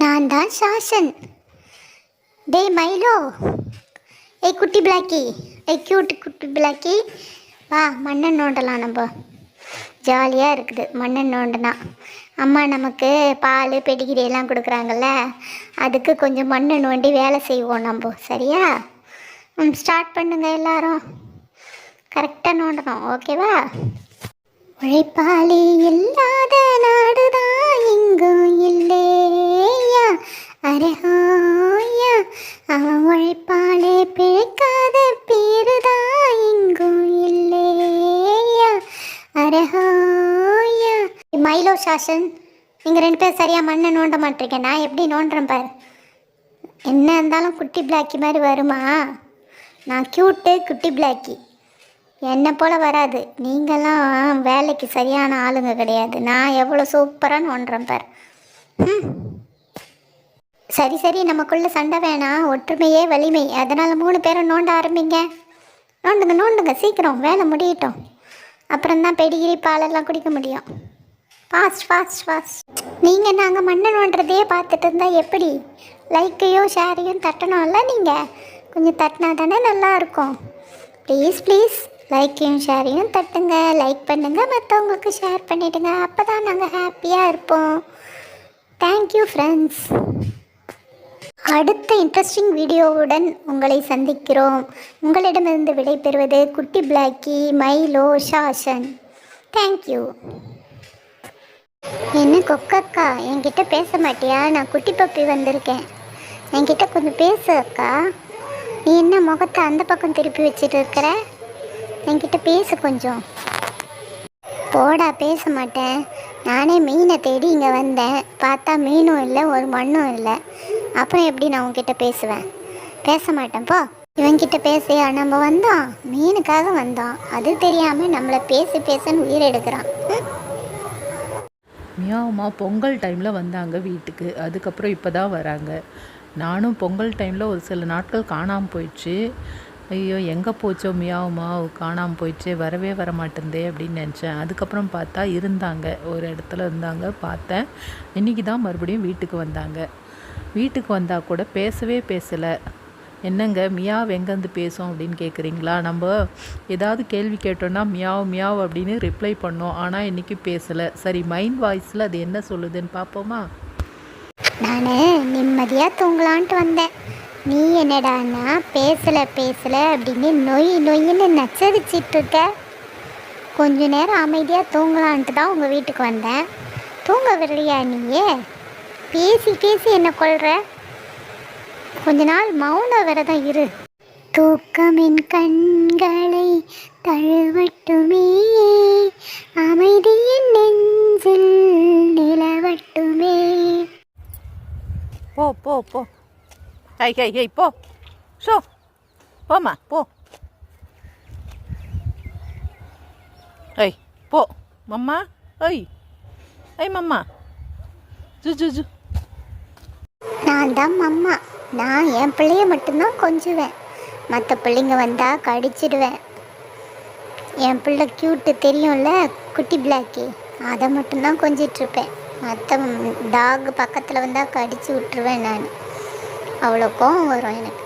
நான் தான் சாசன். டே மைலோ ஏய் குட்டி பிளாக்கி. ஏய் கியூட் குட்டி பிளாக்கி. வா மண்ணை நோண்டலாம் நம்ம. ஜாலியாக இருக்குது மண்ணன் நோண்டுனா. அம்மா நமக்கு பால் பெடிகிரி எல்லாம் கொடுக்குறாங்கல்ல அதுக்கு கொஞ்சம் மண்ணை நோண்டி வேலை செய்வோம் நம்ம சரியா? ம் ஸ்டார்ட் பண்ணுங்கள் எல்லாரும். கரெக்டாக நோண்டணும் ஓகேவா உழைப்பாளி இல்லாத நாடுதான். அரஹோயா அவன் உழைப்பாளே பிழைக்காத பேருதான் இங்கும் இல்லையா? அரஹோயா மைலோ சாசன் நீங்கள் ரெண்டு பேரும் சரியாக மண்ணை நோண்ட மாட்டீங்க நான் எப்படி நோண்டுறேன் பாரு. என்ன இருந்தாலும் குட்டி பிளாக்கி மாதிரி வருமா? நான் க்யூட்டு குட்டி பிளாக்கி. என்னை போல் வராது. நீங்கள்லாம் வேலைக்கு சரியான ஆளுங்க கிடையாது. நான் எவ்வளோ சூப்பராக நோண்டுறேன் பார். ம். சரி சரி நமக்குள்ள சண்டை வேணாம் ஒற்றுமையே வலிமை. அதனால் மூணு பேரும் நோண்ட ஆரம்பிங்க. நோண்டுங்க நோண்டுங்க. சீக்கிரம் வேலை முடியட்டும். அப்புறம் தான் பெடிகிரி பாலெல்லாம் குடிக்க முடியும். ஃபாஸ்ட் ஃபாஸ்ட் ஃபாஸ்ட் நீங்கள் நாங்கள் மண்ணை நோண்டுறதையே பார்த்துட்டு இருந்தால் எப்படி? லைக்கையும் ஷேரையும் தட்டணும்ல நீங்கள் கொஞ்சம் தட்டினா தானே நல்லா இருக்கும். ப்ளீஸ் ப்ளீஸ் லைக்கையும் ஷேரையும் தட்டுங்க. லைக் பண்ணுங்கள் மற்றவங்களுக்கு ஷேர் பண்ணிவிடுங்க அப்போ தான் நாங்கள் ஹாப்பியாக இருப்போம் தேங்க்யூ ஃப்ரெண்ட்ஸ் அடுத்த இன்ட்ரெஸ்டிங் வீடியோவுடன் உங்களை சந்திக்கிறோம். உங்களிடமிருந்து விடைபெறுவது குட்டி பிளாக்கி மைலோ ஷாஷன் தேங்க்யூ என்ன கொக்கக்கா? என்கிட்ட பேச மாட்டியா? நான் குட்டி பப்பி வந்திருக்கேன். என்கிட்ட கொஞ்சம் பேசு அக்கா. நீ என்ன முகத்தை அந்த பக்கம் திருப்பி வச்சுட்டு இருக்கிற? என்கிட்ட பேசு கொஞ்சம். போடா பேச மாட்டேன். நானே மீனை தேடி இங்கே வந்தேன். பார்த்தா மீனும் இல்லை ஒரு மண்ணும் இல்லை. அப்புறம் எப்படி நான் உங்ககிட்ட பேசுவேன்? பேச மாட்டேன் போ. இவன்கிட்ட பேசியா நம்ம வந்தோம். மீனுக்காக வந்தோம். அது தெரியாமல் நம்மளை பேசி பேசன்னு உயிர் எடுக்கிறான். மியாவுமா பொங்கல் டைமில் வந்தாங்க வீட்டுக்கு. அதுக்கப்புறம் இப்போ தான் வராங்க. நானும் பொங்கல் டைமில் ஒரு சில நாட்கள் காணாமல் போயிடுச்சு. ஐயோ எங்கே போச்சோ மியாவுமா? காணாமல் போயிடுச்சு. வரவே வர மாட்டேந்தே அப்படின்னு நினச்சேன். அதுக்கப்புறம் பார்த்தா இருந்தாங்க. ஒரு இடத்துல இருந்தாங்க. பார்த்தேன். இன்றைக்கி தான் மறுபடியும் வீட்டுக்கு வந்தாங்க. வீட்டுக்கு வந்தால் கூட பேசவே பேசலை. என்னங்க மியாவ் எங்கேருந்து பேசும் அப்படின்னு கேட்குறீங்களா நம்ம ஏதாவது கேள்வி கேட்டோன்னா மியாவ் மியாவ் அப்படின்னு ரிப்ளை பண்ணோம். ஆனால் இன்றைக்கி பேசலை. சரி மைண்ட் வாய்ஸில் அது என்ன சொல்லுதுன்னு பார்ப்போமா? நான் நிம்மதியாக தூங்கலான்ட்டு வந்தேன். நீ என்னடானா பேசலை பேசலை அப்படின்னு நொய் நொய்ன்னு நச்சரிச்சிட்டு இருக்க கொஞ்ச நேரம் அமைதியாக தூங்கலான்ட்டு தான் உங்கள் வீட்டுக்கு வந்தேன். தூங்க விடலையா நீயே? பேசி பேசி என்ன கொள்ற? கொஞ்ச நாள் மௌன விரதம் இரு. தூக்கமின் கண்களை தழுவட்டுமே அமைதியின் நெஞ்சில் நிலவட்டுமே. போ போ போ. ஐ ஐ ஐ போ. ஷோ போமா போ. ஐ போ. மம்மா ஐ. ஐ மம்மா. ஜு ஜு ஜு. நான் தான் அம்மா. நான் என் பிள்ளைய மட்டும்தான் கொஞ்சுவேன். மற்ற பிள்ளைங்க வந்தால் கடிச்சிடுவேன். என் பிள்ளை க்யூட்டு தெரியும்ல குட்டி பிளாக்கி. அதை மட்டும்தான் கொஞ்சிட்ருப்பேன் மற்ற டாக் பக்கத்தில் வந்தால் கடிச்சு விட்டுருவேன் நான். அவ்வளோ கோவம் வரும் எனக்கு.